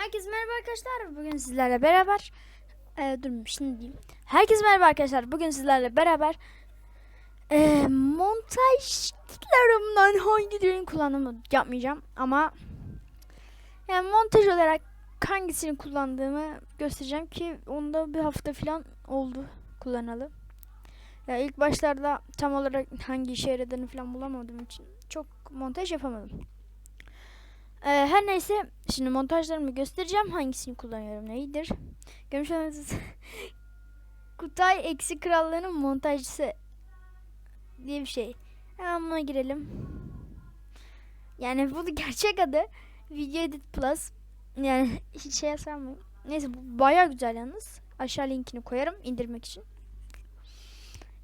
Herkese merhaba arkadaşlar. Bugün sizlerle beraber e, durun şimdi diyeyim. Herkese merhaba arkadaşlar. Bugün sizlerle beraber e, montajlarımdan hangilerini kullandığımı yapmayacağım ama yani montaj olarak hangisini kullandığımı göstereceğim ki onda bir hafta falan oldu kullanalı. Ya ilk başlarda tam olarak hangi işe yaradığını falan bulamadığım için çok montaj yapamadım. Ee, her neyse şimdi montajlarımı göstereceğim. Hangisini kullanıyorum? Görmüş olduğunuz Kutay Eksi Krallığı'nın montajcısı diye bir şey. Hemen buna girelim. Yani bu gerçek adı Video Edit Plus. Yani hiç şey sanmayın. Neyse bu baya güzel yalnız. Aşağı linkini koyarım indirmek için.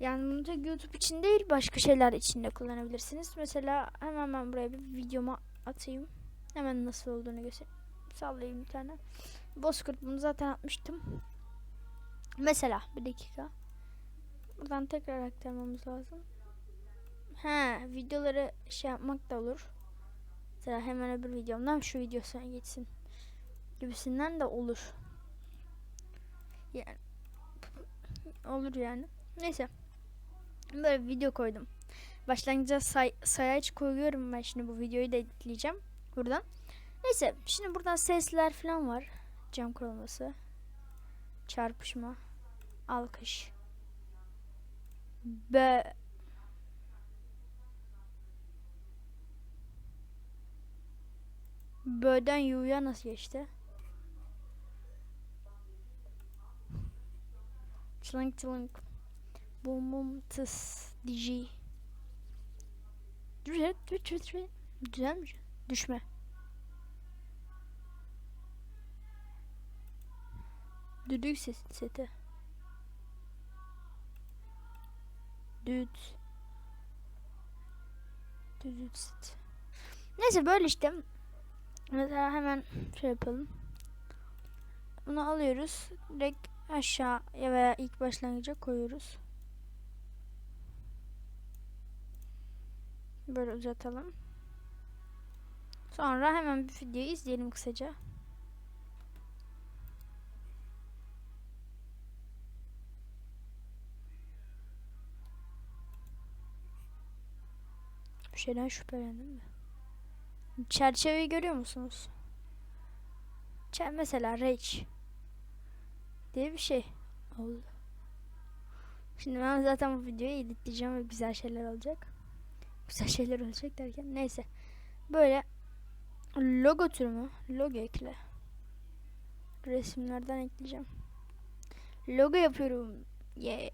Yani bunu tek YouTube için değil başka şeyler için de kullanabilirsiniz. Mesela hemen ben buraya bir videoma atayım. Hemen nasıl olduğunu göstereyim. Sallayayım bir tane. Bozkurt bunu zaten atmıştım. Mesela bir dakika. Buradan tekrar aktarmamız lazım. He, videoları şey yapmak da olur. Mesela hemen öbür videomdan şu video sonra geçsin. Gibisinden de olur. Yani olur yani. Neyse. Böyle video koydum. Başlangıca say sayaç koyuyorum ben şimdi bu videoyu da editleyeceğim buradan. Neyse şimdi buradan sesler falan var. Cam kırılması. Çarpışma. Alkış. Be Bö'den Yu'ya nasıl geçti? Çılınk çılınk. Bum bum tıs. Diji. Güzelmiş. Düşme. Düdük ses seti. Düt. Düdük seti. Neyse böyle işte. Mesela hemen şey yapalım. Bunu alıyoruz. Direkt aşağı veya ilk başlangıca koyuyoruz. Böyle uzatalım. Sonra hemen bir videoyu izleyelim kısaca. Bir şeyden şüphelendim mi? Çerçeveyi görüyor musunuz? Çer mesela Rage diye bir şey oldu. Şimdi ben zaten bu videoyu editleyeceğim ve güzel şeyler olacak. Güzel şeyler olacak derken neyse. Böyle logo türü mü? Logo ekle. Resimlerden ekleyeceğim. Logo yapıyorum. Yay.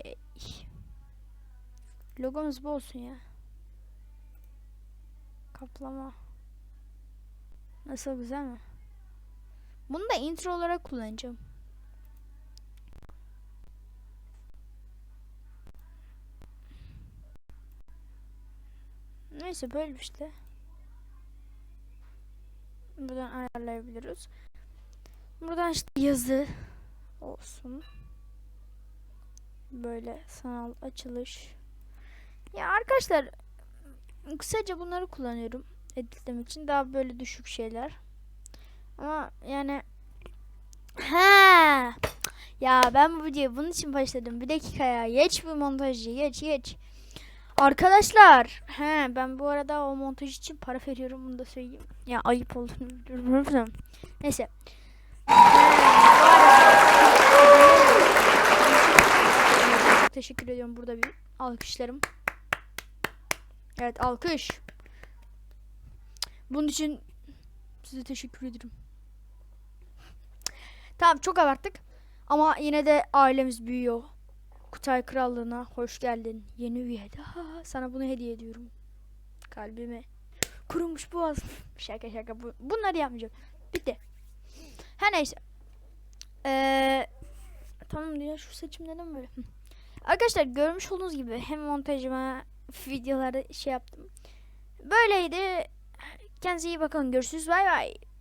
Logomuz bu olsun ya. Kaplama. Nasıl güzel mi? Bunu da intro olarak kullanacağım. Neyse böyle işte. Buradan ayarlayabiliriz. Buradan işte yazı olsun. Böyle sanal açılış. Ya arkadaşlar kısaca bunları kullanıyorum editlemek için daha böyle düşük şeyler. Ama yani ha ya ben bu videoyu bunun için başladım. Bir dakika ya. Geç bu montajı. Geç geç. Arkadaşlar. He ben bu arada o montaj için para veriyorum. Bunu da söyleyeyim. Ya ayıp biliyorum. Neyse. Teşekkür ediyorum burada bir alkışlarım. Evet alkış. Bunun için size teşekkür ederim. Tamam çok abarttık. Ama yine de ailemiz büyüyor. Kutay Krallığı'na hoş geldin. Yeni üye. Daha sana bunu hediye ediyorum. Kalbime. Kurumuş boğaz. şaka şaka. Bu, bunları yapmayacağım. Bitti. Her neyse. Ee, tamam diyor. Şu seçim neden böyle? Arkadaşlar görmüş olduğunuz gibi hem montajıma videolarda şey yaptım. Böyleydi. Kendinize iyi bakın. Görüşürüz. Bay bay.